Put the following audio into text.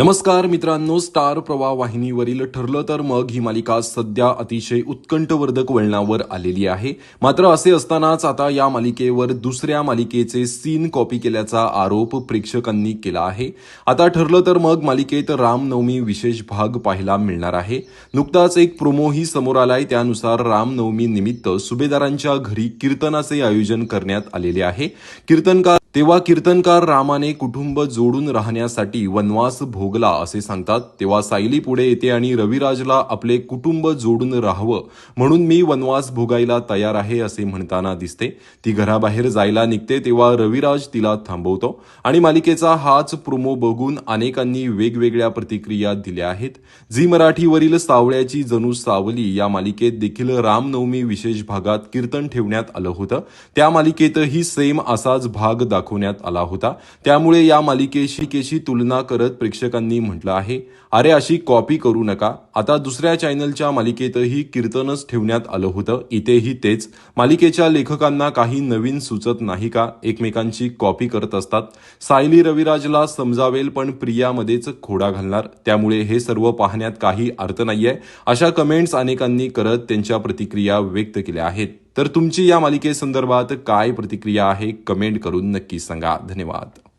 नमस्कार मित्रांनो स्टार प्रवाह वाहिनीवरील ठरलं तर मग ही मालिका सध्या अतिशय उत्कंठवर्धक वळणावर आलेली आहे. मात्र असे असतानाच आता या मालिकेवर दुसऱ्या मालिकेचे सीन कॉपी केल्याचा आरोप प्रेक्षकांनी केला आहे. आता ठरलं तर मग मालिकेत रामनवमी विशेष भाग पाहायला मिळणार आहे. नुकताच एक प्रोमोही समोर आलाय. त्यानुसार रामनवमी निमित्त सुभेदारांच्या घरी कीर्तनाचे आयोजन करण्यात आलेले आहे. कीर्तनकार तेव्हा कीर्तनकार रामाने कुटुंब जोडून राहण्यासाठी वनवास भोगला असे सांगतात. तेव्हा सायली पुढे येते आणि रविराजला आपले कुटुंब जोडून राहावं म्हणून मी वनवास भोगायला तयार आहे असे म्हणताना दिसते. ती घराबाहेर जायला निघते तेव्हा रविराज तिला थांबवतो आणि मालिकेचा हाच प्रोमो बघून अनेकांनी वेगवेगळ्या प्रतिक्रिया दिल्या आहेत. झी मराठीवरील सावळ्याची जणू सावली या मालिकेत देखील रामनवमी विशेष भागात कीर्तन ठेवण्यात आलं होतं. त्या मालिकेतही सेम असाच भाग दाखवण्यात आला होता. त्यामुळे या मालिकेशी केशी तुलना करत प्रेक्षकांनी म्हटलं आहे. अरे अशी कॉपी करू नका. आता दुसऱ्या चॅनलच्या मालिकेतही कीर्तनच ठेवण्यात आलं होतं. इथेही तेच. मालिकेच्या लेखकांना काही नवीन सुचत नाही का? एकमेकांची कॉपी करत असतात. सायली रविराजला समजावेल पण प्रियामध्येच खोडा घालणार. त्यामुळे हे सर्व पाहण्यात काही अर्थ नाहीये. अशा कमेंट्स अनेकांनी करत त्यांच्या प्रतिक्रिया व्यक्त केल्या आहेत. तर तुमची या मालिकेसंदर्भात काय प्रतिक्रिया आहे? कमेंट करून नक्की सांगा. धन्यवाद.